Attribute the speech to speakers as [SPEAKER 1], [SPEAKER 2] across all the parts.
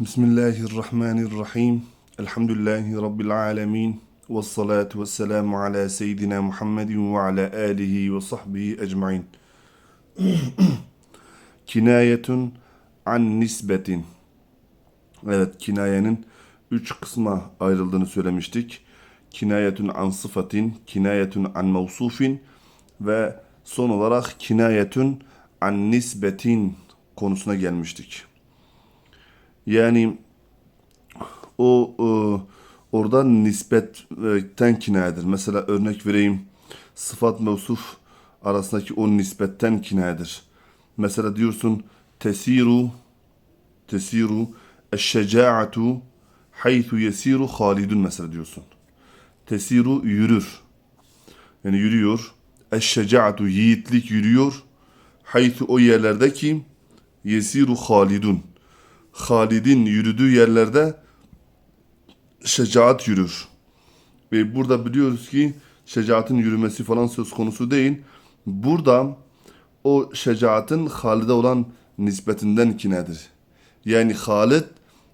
[SPEAKER 1] Bismillahirrahmanirrahim. Elhamdülillahi Rabbil alemin. Ve salatu ve selamu ala seyyidina Muhammedin ve ala alihi ve sahbihi ecmain. Kinayetun an nisbetin. Evet, kinayenin üç kısma ayrıldığını söylemiştik. Kinayetun an sıfatin, kinayetun an mevsufin ve son olarak kinayetun an nisbetin konusuna gelmiştik. Yani o e, orada nispetten kinayedir. Mesela örnek vereyim. Sıfat mevsuf arasındaki o nispetten kinayedir. Mesela diyorsun tesiru tesiru eşşecaatu haythu yesiru halidun mesela diyorsun. Tesiru yürür. Yani yürüyor. Eşşecaatu yiğitlik yürüyor. Haythu o yerlerde ki yesiru halidun. Halid'in yürüdüğü yerlerde şecaat yürür. Ve burada biliyoruz ki şecaatın yürümesi falan söz konusu değil. Burada o şecaatın Halid'e olan nispetinden kinedir. Yani Halid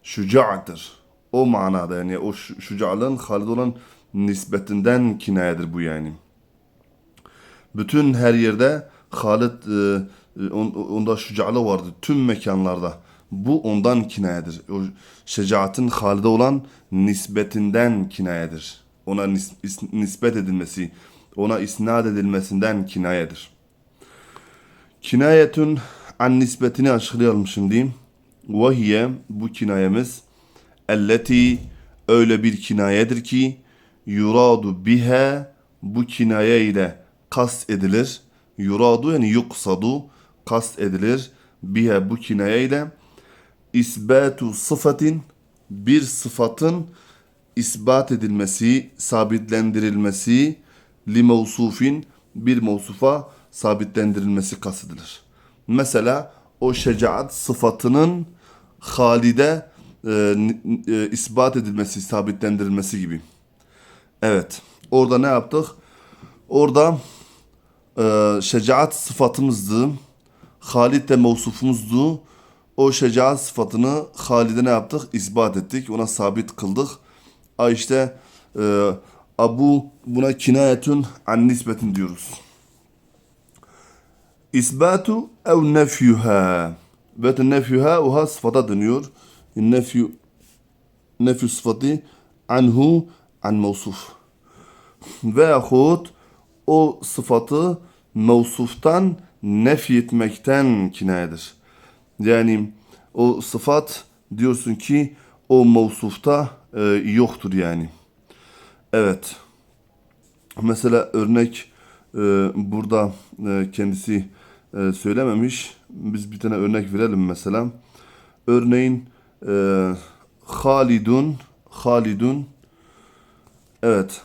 [SPEAKER 1] şücaatır. O manada yani o şücalığın Halid'e olan nispetinden kinayedir bu yani. Bütün her yerde Halid e, e, on- onda şücalığı vardı. Tüm mekanlarda. Bu ondan kinayedir. O şecaatin Halid'e olan nispetinden kinayedir. Ona nis- is- nispet edilmesi, ona isnat edilmesinden kinayedir. Kinayetun an nispetini açıklayalım şimdi. Vahiye bu kinayemiz elleti öyle bir kinayedir ki yuradu biha bu kinaye ile kast edilir. Yuradu yani yuksadu kast edilir. Biha bu kinaye ile isbatu sıfatin bir sıfatın isbat edilmesi, sabitlendirilmesi li mevsufin bir mevsufa sabitlendirilmesi kastedilir. Mesela o şecaat sıfatının halide e, e, isbat edilmesi, sabitlendirilmesi gibi. Evet. Orada ne yaptık? Orada e, şecaat sıfatımızdı. Halid de mevsufumuzdu. O şecaat sıfatını Halid'e ne yaptık? İsbat ettik. Ona sabit kıldık. A işte e, Abu buna kinayetun an nisbetin diyoruz. İsbatu ev nefyuha. Ve nefyuha oha sıfata dönüyor. Nefyu nefyu sıfatı anhu an mevsuf. Veyahut o sıfatı mevsuftan nefyetmekten kinayedir. Yani o sıfat diyorsun ki o mevsufta e, yoktur yani. Evet. Mesela örnek e, burada e, kendisi e, söylememiş. Biz bir tane örnek verelim mesela. Örneğin e, Halidun Halidun evet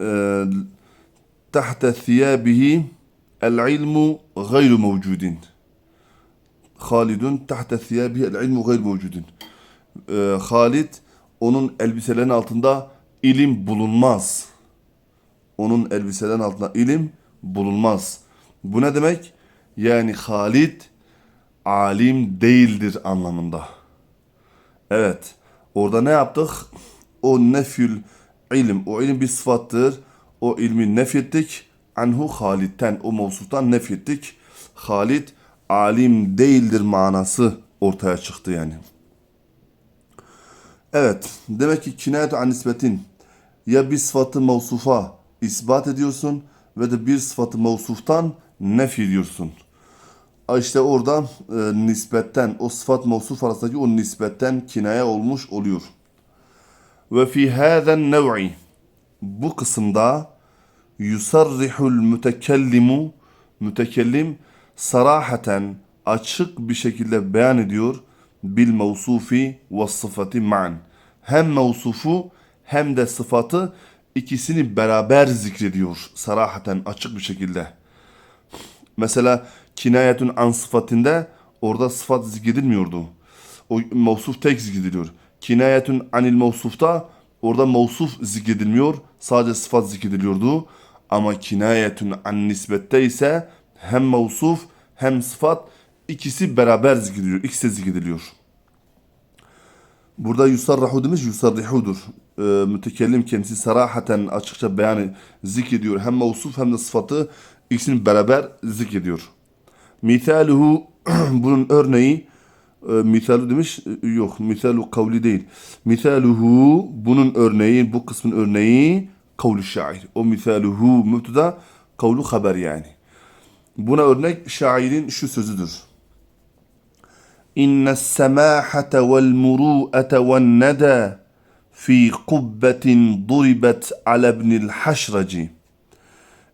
[SPEAKER 1] e, tahta thiyabihi el ilmu gayru mevcudin. Halidun tahta thiyabihi el ilmu gayru mevcudin. E, Halid onun elbiselerinin altında ilim bulunmaz. Onun elbiselerinin altında ilim bulunmaz. Bu ne demek? Yani Halid alim değildir anlamında. Evet. Orada ne yaptık? O nefül ilim. O ilim bir sıfattır. O ilmi nefyettik. Anhu Halid'ten. O mevsuftan nefyettik. Halid alim değildir manası ortaya çıktı yani. Evet. Demek ki kinayet an nisbetin ya bir sıfatı mevsufa isbat ediyorsun ve de bir sıfatı mevsuftan nef ediyorsun. İşte orada e, nispetten o sıfat mevsuf arasındaki o nispetten kinaye olmuş oluyor. Ve fi hâzen nev'i bu kısımda yusarrihul mütekellimu mütekellim sarahaten açık bir şekilde beyan ediyor bil mevsufi ve sıfatı ma'an. Hem mevsufu hem de sıfatı ikisini beraber zikrediyor sarahaten açık bir şekilde. Mesela kinayetun an sıfatinde orada sıfat zikredilmiyordu. O mevsuf tek zikrediliyor. Kinayetun anil mevsufta orada mevsuf zikredilmiyor. Sadece sıfat zikrediliyordu. Ama kinayetun an nisbette ise hem mevsuf hem sıfat ikisi beraber zikrediliyor. İkisi zikrediliyor. Burada yusarrahu demiş yusarrihudur. Ee, mütekellim kendisi sarahaten açıkça beyan zikrediyor. Hem mevsuf hem de sıfatı ikisini beraber zikrediyor. Mithaluhu bunun örneği e, mithalu demiş e, yok mithalu kavli değil. Mithaluhu bunun örneği bu kısmın örneği kavlu şair. O mithaluhu mübteda kavlu haber yani. Buna örnek şairin şu sözüdür. İnne semâhete vel murû'ete vel nedâ fi kubbetin duribet ale ibnil haşracı.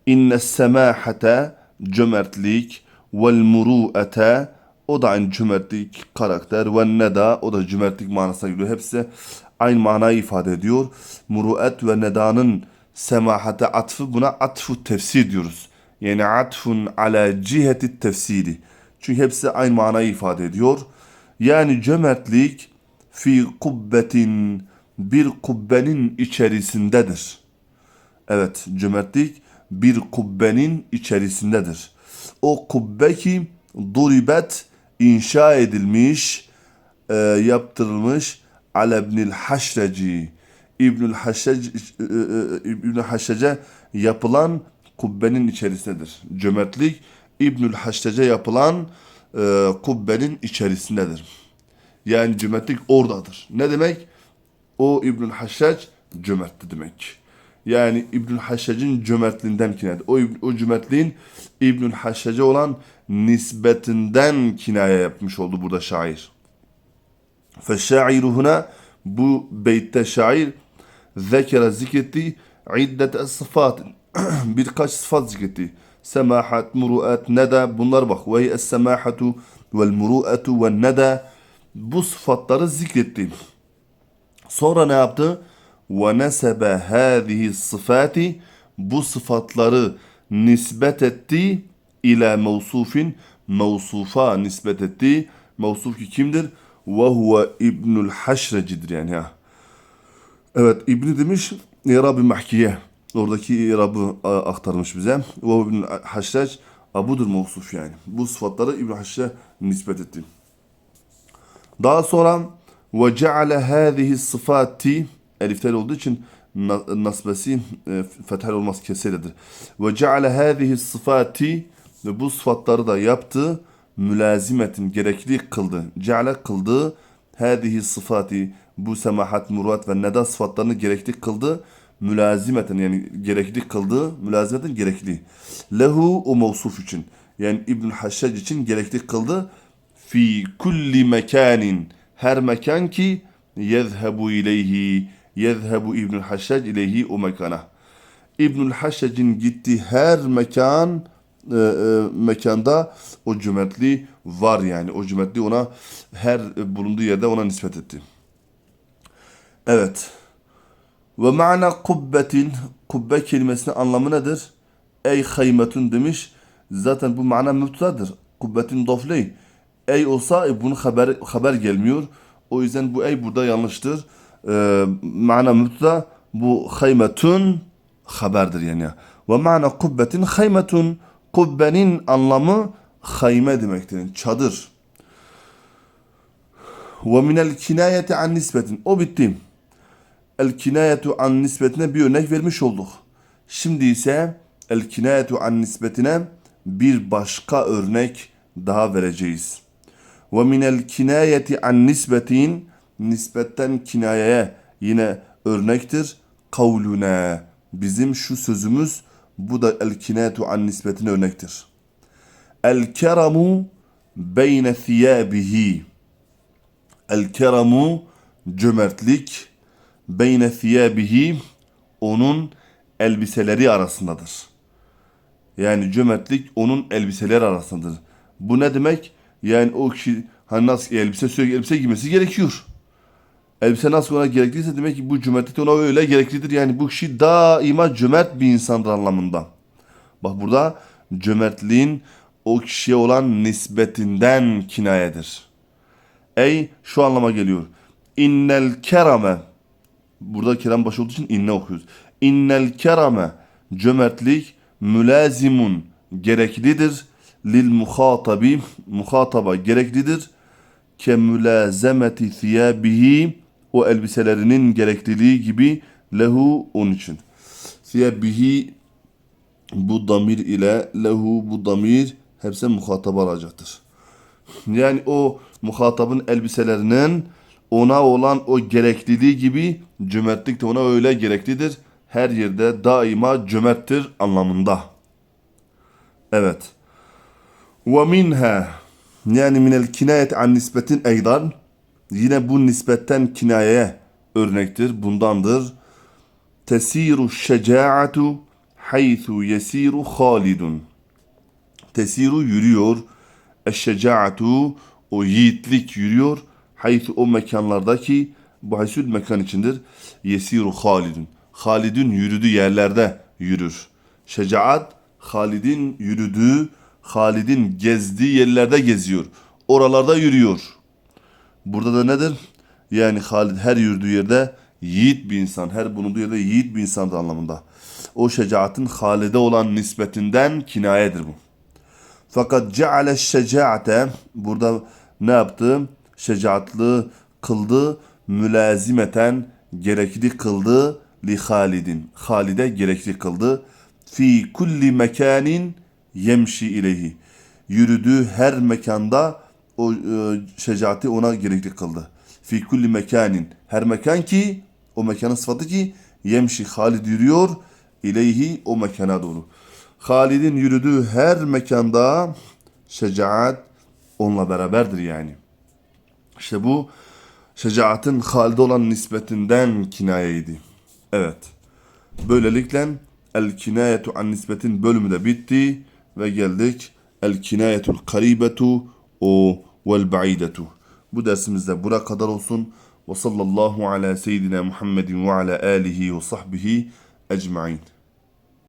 [SPEAKER 1] İnne semâhete cömertlik vel murû'ete o da aynı cömertlik karakter ve neda o da cömertlik manasına geliyor. Hepsi aynı manayı ifade ediyor. Muruet ve nedanın semahate atfı buna atfu tefsir diyoruz. Yani atfun ala ciheti tefsiri. Çünkü hepsi aynı manayı ifade ediyor. Yani cömertlik fi kubbetin bir kubbenin içerisindedir. Evet, cömertlik bir kubbenin içerisindedir. O kubbe ki duribet inşa edilmiş, e, yaptırılmış ala ibnil haşreci. İbnül Haşrec, e, e, İbnül Haşrece yapılan kubbenin içerisindedir. Cömertlik İbnül Haşrece yapılan e, kubbenin içerisindedir. Yani cömertlik oradadır. Ne demek? O İbnül Haşrac cömertti demek. Yani İbnül Haşrac'ın cömertliğinden kinaye. O, o cömertliğin İbnül Haşrac'a olan nispetinden kinaye yapmış oldu burada şair. Feşşairu huna bu beytte şair zekere zikretti iddet sıfat birkaç sıfat zikretti. Semahat, muruat, neda bunlar bak. Ve es semahatu vel muruatu ve neda bu sıfatları zikretti. Sonra ne yaptı? Ve nesebe hâzihi sıfati bu sıfatları nispet etti ila mevsufin mevsufa nispet etti. Mevsuf ki kimdir? Ve huve İbnül Haşrecidir yani ha. Evet İbni demiş İrab-ı Mahkiye. Oradaki İrab'ı a, aktarmış bize. Ve İbn Haşrac abudur mevsuf yani. Bu sıfatları İbn Haşrac'a nispet etti. Daha sonra ve ceale hâzihi sıfati eliftel olduğu için na- nasbesi e, fethel olmaz keseledir. Ve ceale hâzihi sıfati ve bu sıfatları da yaptı mülazimetin gerekli kıldı. Ceale kıldı hâzihi sıfati bu semahat, murat ve neda sıfatlarını gerekli kıldı. Mülazimeten yani gerekli kıldı. Mülazimeten gerekli. Lehu o mevsuf için. Yani İbn Haşşac için gerekli kıldı. Fi kulli mekanin her mekan ki yezhebu ileyhi yezhebu İbn Haşşac ileyhi o mekana. İbnül Haşşac'ın gittiği her mekan e, e, mekanda o cömertliği var yani. O cömertliği ona her bulunduğu yerde ona nispet etti. Evet. Ve ma'na kubbetin kubbe kelimesinin anlamı nedir? Ey haymetun demiş. Zaten bu mana müptedadır. Kubbetin dofley. Ey olsa e, bunun haber haber gelmiyor. O yüzden bu ey burada yanlıştır. Ee, mana müpteda bu haymetun haberdir yani. Ve mana kubbetin haymetun kubbenin anlamı hayme demektir. Çadır. Ve minel kinayeti an nisbetin. O bitti. El kinayetu an nispetine bir örnek vermiş olduk. Şimdi ise el kinayetu an nispetine bir başka örnek daha vereceğiz. Ve minel kinayeti an nisbetin nisbetten kinayeye yine örnektir. Kavluna bizim şu sözümüz bu da el kinayetu an nispetine örnektir. El keramu beyne thiyabihi. El keramu cömertlik beyne thiyabihi onun elbiseleri arasındadır. Yani cömertlik onun elbiseleri arasındadır. Bu ne demek? Yani o kişi hani nasıl elbise sürekli elbise giymesi gerekiyor. Elbise nasıl ona gerekliyse demek ki bu cömertlik ona öyle gereklidir. Yani bu kişi daima cömert bir insandır anlamında. Bak burada cömertliğin o kişiye olan nispetinden kinayedir. Ey şu anlama geliyor. İnnel kerame Burada kerem başı olduğu için inne okuyoruz. İnnel kerame cömertlik mülazimun gereklidir. Lil muhatabi muhataba gereklidir. Ke mülazemeti thiyabihi o elbiselerinin gerekliliği gibi lehu onun için. Siyabihi bu damir ile lehu bu damir hepsi muhatap alacaktır. Yani o muhatabın elbiselerinin ona olan o gerekliliği gibi cömertlik de ona öyle gereklidir. Her yerde daima cömerttir anlamında. Evet. Ve minha yani minel kinayet an nisbetin eydan yine bu nisbetten kinayeye örnektir. Bundandır. Tesiru şecaatu haythu yesiru halidun. Tesiru yürüyor. Eşşecaatu o yiğitlik yürüyor. Haythu o mekanlardaki bu haysül mekan içindir. Yesiru halidun. Halid'in yürüdüğü yerlerde yürür. Şecaat Halid'in yürüdüğü, Halid'in gezdiği yerlerde geziyor. Oralarda yürüyor. Burada da nedir? Yani Halid her yürüdüğü yerde yiğit bir insan, her bulunduğu yerde yiğit bir insan anlamında. O şecaatın Halid'e olan nispetinden kinayedir bu. Fakat ceale şecaate burada ne yaptı? Şecaatlı kıldı, mülazimeten gerekli kıldı li Halidin. Halide gerekli kıldı. Fi kulli mekanin yemşi ileyhi. Yürüdüğü her mekanda o e, şecaati ona gerekli kıldı. Fi kulli mekanin. Her mekan ki o mekanın sıfatı ki yemşi Halid yürüyor ileyhi o mekana doğru. Halid'in yürüdüğü her mekanda şecaat onunla beraberdir yani. İşte bu şecaatın Halid'e olan nispetinden kinayeydi. Evet. Böylelikle el kinayetu an nisbetin bölümü de bitti ve geldik el kinayetul karibetu o vel baidetu. Bu dersimizde bura kadar olsun. Ve sallallahu ala seyyidina Muhammedin ve ala alihi ve sahbihi ecmain.